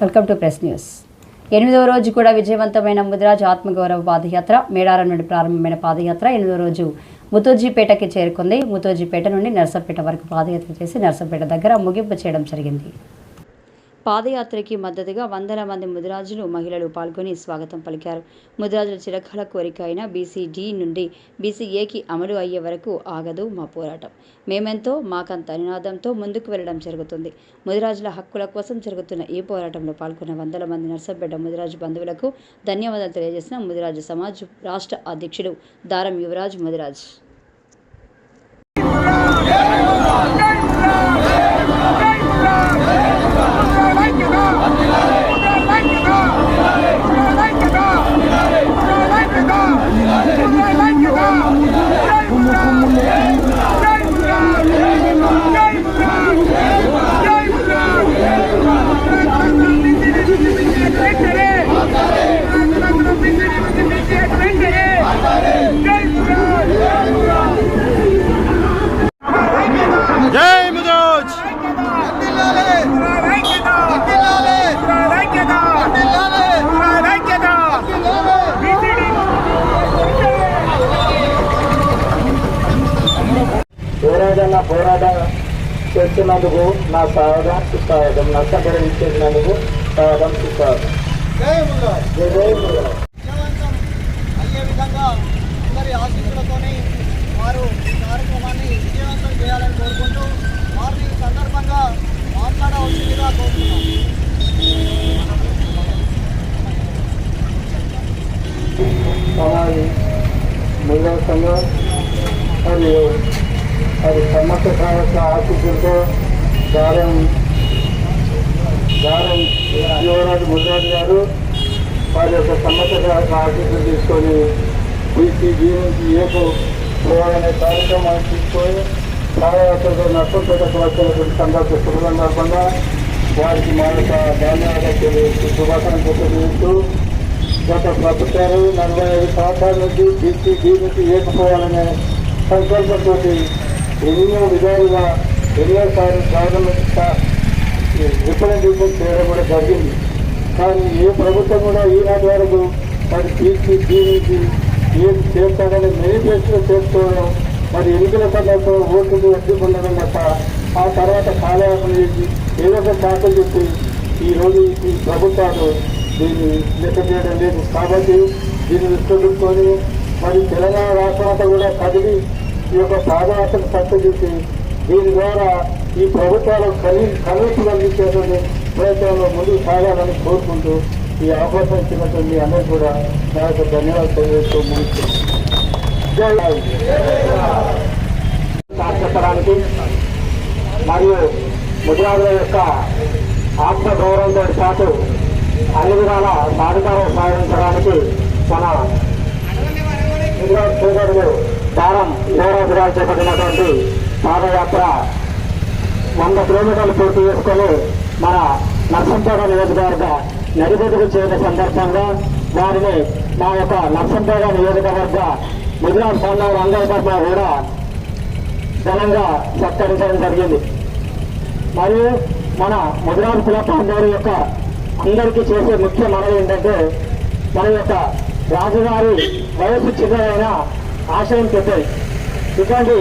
Welcome to press news. ఎనిమిదవ రోజు కూడా విజయవంతమైన ముదిరాజ్ ఆత్మగౌరవ పాదయాత్ర మేడారం నుండి ప్రారంభమైన పాదయాత్ర ఎనిమిదవ రోజు ముతోజీపేటకి చేరుకుంది. ముతోజీపేట నుండి నర్సంపేట వరకు పాదయాత్ర చేసి నర్సంపేట దగ్గర ముగింపు చేయడం జరిగింది. పాదయాత్రకి మద్దతుగా వందల మంది ముదిరాజులు మహిళలు పాల్గొని స్వాగతం పలికారు. ముదిరాజుల చిరకాల కోరిక అయిన బీసీడీ నుండి బీసీఏకి అమలు అయ్యే వరకు ఆగదు మా పోరాటం. మేమెంతో మాకంత నినాదంతో ముందుకు వెళ్ళడం జరుగుతుంది. ముదిరాజుల హక్కుల కోసం జరుగుతున్న ఈ పోరాటంలో పాల్గొన్న వందల మంది నర్సంపేట ముదిరాజు బంధువులకు ధన్యవాదాలు తెలియజేసిన ముదిరాజు సమాజ్ రాష్ట్ర అధ్యక్షుడు దారం యువరాజ్ ముదిరాజ్ జై ముదోజ్ పోరాటంలో పోరాటం చేస్తున్నందుకు నా స్వాగతం సుస్వాగతం. నష్టపడి ఇచ్చేసినందుకు స్వాగతం సుస్వాగతం. అయ్యే విధంగా అందరి ఆశీస్సులతోని వారు కార్యక్రమాన్ని విజయవంతం చేయాలని కోరుకుంటూ వారిని సందర్భంగా మాట్లాడవలసిందిగా కోరుతున్నాం. మరియు అది సమస్య కావాల్సిన ఆశీస్సులతో దారం దారం యువరాజు ముద్రాజు గారు వారి యొక్క సమస్య కావాల్సిన ఆశీస్సులు తీసుకొని బీసీ నుంచి ఏపు పోవాలనే కార్యక్రమాన్ని తీసుకొని కార్యకర్తలతో నష్టపేటకు వచ్చినటువంటి సందర్భ శుభ సందర్భంగా వారికి మా యొక్క ధన్యవాదాలు తెలియజేస్తూ శుభాకాంక్షలు తెలియజేస్తూ గత ప్రభుత్వాలు నలభై ఐదు సంవత్సరాల నుంచి బీసీ బీ నుంచి ఏకపోవాలనే సంకల్పంతో ఎన్నో విధాలుగా ఎన్నోసార్లు గవర్నమెంట్ రిప్రజెంటేషన్ చేయడం కూడా జరిగింది. కానీ ఏ ప్రభుత్వం కూడా ఈనాటి వరకు మరి తీర్చి దీనికి ఏం చేస్తాడని మేనిఫెస్టో చేసుకోవడం మరి ఎన్నికల సందర్భంలో ఓట్లు అడ్డుకుండడం తప్ప ఆ తర్వాత కాలయాపన చేసి ఏదో ఒక శాఖలు చెప్పి ఈ రోజు ఈ ప్రభుత్వాలు దీన్ని లెక్క చేయడం లేదు. కాబట్టి దీన్ని దృష్టిలో పెట్టుకొని మరి తెలంగాణ రాష్ట్రం అంతా కూడా కదిలి ఈ యొక్క పాదయాత్రకు సత్తు దీని ద్వారా ఈ ప్రభుత్వాలు కలి కలుపు కలిగించేటువంటి ప్రయత్నంలో ముందుకు సాగాలని కోరుకుంటూ ఈ అవకాశం ఇచ్చినటువంటి అందరూ కూడా నా యొక్క ధన్యవాదాలు తెలియజేస్తూ ముగిస్తున్నాను. జై మరియు ముద్రాదుల యొక్క ఆత్మ గౌరవంతో పాటు అన్ని విధాల సాధికారం సాధించడానికి మన గుజరాత్ సోదరులు దారం యువరాజు గారు చేపట్టినటువంటి పాదయాత్ర వంద కిలోమీటర్లు పూర్తి చేసుకొని మన నర్సంపేట నియోజకవర్గ నడిబొడ్డుకు చేరిన సందర్భంగా వారిని మా యొక్క నర్సంపేట నియోజకవర్గ గుజరాత్ పండుగ అందరి కూడా ఘనంగా సత్కరించడం జరిగింది. మరియు మన ముదిరాజు కులపాండవుల యొక్క అందరికీ చేసే ముఖ్య మనవి ఏంటంటే మన యొక్క రాజుగారి వయసు చిన్నదైన ఆశయం పెట్టాయి ఇటువంటి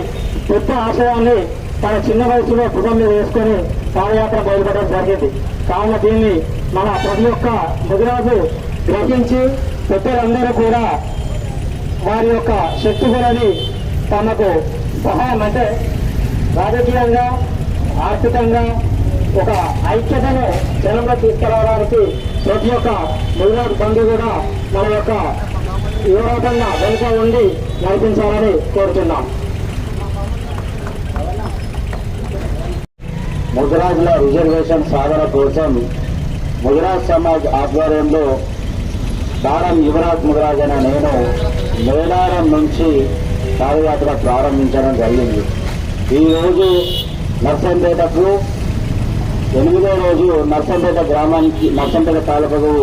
పెద్ద ఆశయాన్ని తన చిన్న వయసులో భుజం మీద వేసుకొని పాదయాత్ర బయలుపడడం జరిగింది. కావున దీన్ని మన ప్రతి ఒక్క ముదిరాజు గ్రహించి పెద్దలందరూ కూడా వారి యొక్క శక్తి కొలది తమకు సహాయం అంటే రాజకీయంగా ఆర్థికంగా ఒక ఐక్యతను జనంలో తీసుకురావడానికి ప్రతి ఒక్క ముదిరాజు బంధు కూడా మన యొక్క యువతంగా వెనుక ఉండి నడిపించాలని కోరుతున్నాం. ముదిరాజుల రిజర్వేషన్ సాధన కోసం ముదిరాజ్ సమాజ్ ఆధ్వర్యంలో దారం యువరాజ్ ముదిరాజ్ అనే నేను మేడారం నుంచి పాదయాత్ర ప్రారంభించడం జరిగింది. ఈరోజు నర్సంపేటకు ఎనిమిదో రోజు నర్సంపేట గ్రామానికి నర్సంపేట తాలూకకు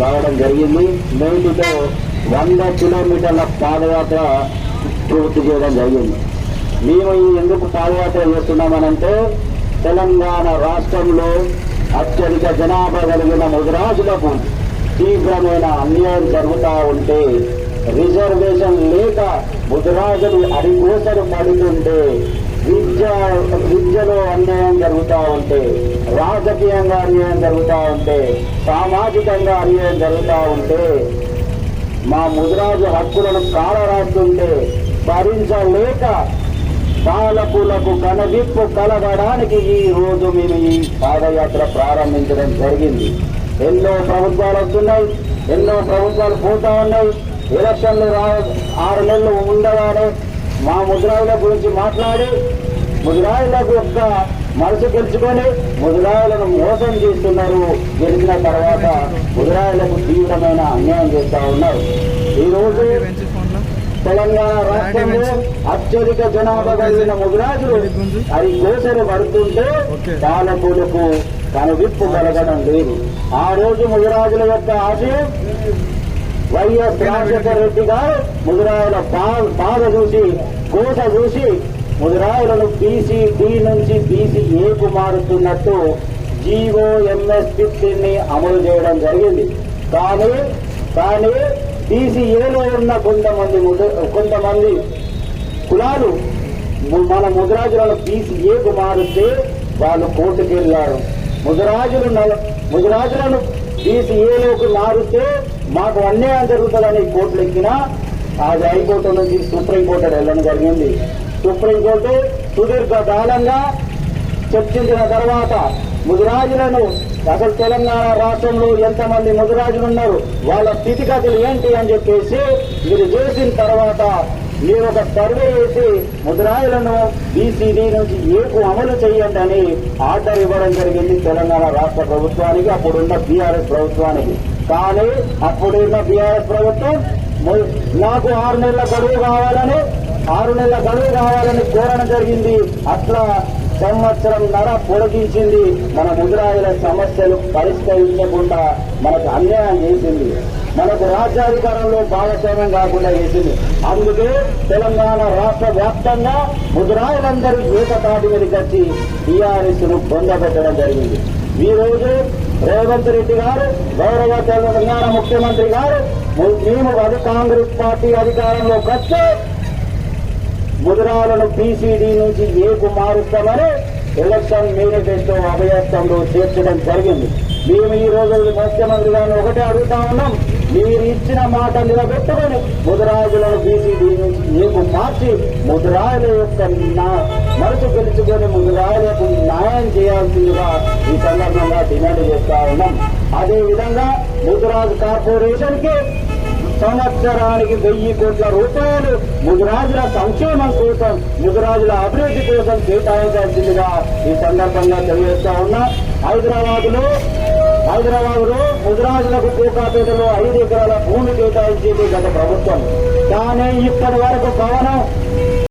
రావడం జరిగింది. నేటితో వంద కిలోమీటర్ల పాదయాత్ర పూర్తి చేయడం జరిగింది. మేము ఈ ఎందుకు పాదయాత్ర చేస్తున్నామనంటే తెలంగాణ రాష్ట్రంలో అత్యధిక జనాభా కలిగిన ముదిరాజులకు తీవ్రమైన అన్యాయం జరుగుతూ ఉంటే రిజర్వేషన్ లేక ముదిరాజులు అడిగోసలు పడుతుంటే విద్య విద్యలో అన్యాయం జరుగుతూ ఉంటే రాజకీయంగా అన్యాయం జరుగుతూ ఉంటే సామాజికంగా అన్యాయం జరుగుతూ ఉంటే మా ముదిరాజు హక్కులను కాలరాస్తుంటే భరించలేక పాలకులకు కనవిప్పు కలగడానికి ఈ రోజు మేము ఈ పాదయాత్ర ప్రారంభించడం జరిగింది. ఎన్నో ప్రభుత్వాలు వస్తున్నాయి ఎన్నో ప్రభుత్వాలు పోతా ఉన్నాయి. ఎలక్షన్లు రా ఆరు నెలలు ఉండగానే మా ముదిరాజుల గురించి మాట్లాడి ముదిరాజులకు యొక్క మనసు గెలుచుకొని ముదిరాజులను మోసం చేస్తున్నారు. గెలిచిన తర్వాత ముదిరాజులకు తీవ్రమైన అన్యాయం చేస్తా ఉన్నారు. ఈరోజు తెలంగాణ రాష్ట్రంలో అత్యధిక జనాభా కలిగిన ముదిరాజులు అది కోసలు పడుతుంటే పాలకులకు తన విప్పు కలగడం లేదు. ఆ రోజు ముదిరాజుల యొక్క ఆశయం వైఎస్ రాజశేఖర రెడ్డి గారు ముదిరాయుల బాధ చూసి కోట చూసి ముదిరాయులను బీసీ డి నుంచి బీసీ ఏకు మారుతున్నట్టు జీవో ఎంఎస్ ఫిఫ్టీన్ని అమలు చేయడం జరిగింది. కానీ కానీ బీసీ ఏలో ఉన్న కొంతమంది కొంతమంది కులాలు మన ముదిరాజులను బీసీ ఏకు మారితే వాళ్ళు కోర్టుకు వెళ్ళారు ముదిరాజులు నల- ముదిరాజులను బీసీ ఏలోకి మారితే మాకు అన్యాయం జరుగుతుందని కోర్టులు ఎక్కినా అది హైకోర్టు నుంచి సుప్రీంకోర్టు వెళ్ళడం జరిగింది. సుప్రీంకోర్టు సుదీర్ఘ కాలంగా చర్చించిన తర్వాత ముదిరాజులను అసలు తెలంగాణ రాష్ట్రంలో ఎంతమంది ముదిరాజులు ఉన్నారు వాళ్ళ స్థితిగతులు ఏంటి అని చెప్పేసి మీరు చేసిన తర్వాత మీరు ఒక సర్వే చేసి ముదిరాజులను బీసీడీ నుంచి ఏకు అమలు చేయండి అని ఆర్డర్ ఇవ్వడం జరిగింది తెలంగాణ రాష్ట్ర ప్రభుత్వానికి అప్పుడున్న బీఆర్ఎస్ ప్రభుత్వానికి. కానీ అప్పుడున్న బీఆర్ఎస్ ప్రభుత్వం నాకు ఆరు నెలల గడువు కావాలని ఆరు నెలల గడువు కావాలని కోరడం జరిగింది. అట్లా సంవత్సరం ధర పొడిగించింది మన ముద్రాయిల సమస్యలు పరిష్కరించకుండా మనకు అన్యాయం చేసింది. మనకు రాజ్యాధికారంలో భాగస్వామ్యం కాకుండా చేసింది. అందుకే తెలంగాణ రాష్ట్ర వ్యాప్తంగా ముద్రాయిలందరూ ఏకతాటి మీదకి వచ్చి టీఆర్ఎస్ను పొందబెట్టడం జరిగింది. ఈ రోజు రేవంత్ రెడ్డి గారు గౌరవ తెలంగాణ ముఖ్యమంత్రి గారు మేము కాంగ్రెస్ పార్టీ అధికారంలోకి వస్తే ముదిరాలను పీసీడీ నుంచి ఏకు మారుస్తామని ఎలక్షన్ మేనిఫెస్టో అభయస్థంలో చేర్చడం జరిగింది. మేము ఈ రోజు ముఖ్యమంత్రి గారిని ఒకటే అడుగుతా ఉన్నాం. మీరు ఇచ్చిన మాట నిలబెట్టుకొని ముదిరాజులను బీసీడీ నుంచి ఏకు మార్చి ముదిరాజుల యొక్క నా- మనసు గెలుచుకొని ముదిరాజులకు న్యాయం చేయాల్సిందిగా ఈ సందర్భంగా డిమాండ్ చేస్తా ఉన్నాం. అదేవిధంగా విధంగా కార్పొరేషన్కి సంవత్సరానికి వెయ్యి కోట్ల రూపాయలు ముదిరాజుల సంక్షేమం కోసం ముదిరాజుల అభివృద్ధి కోసం కేటాయించాల్సిందిగా ఈ సందర్భంగా తెలియజేస్తా ఉన్నా. హైదరాబాద్లో హైదరాబాద్లో ముదిరాజులకు కోకాపేటలో ఐదు ఎకరాల భూమి కేటాయించింది గత ప్రభుత్వం. కానీ ఇప్పటి వరకు భవనం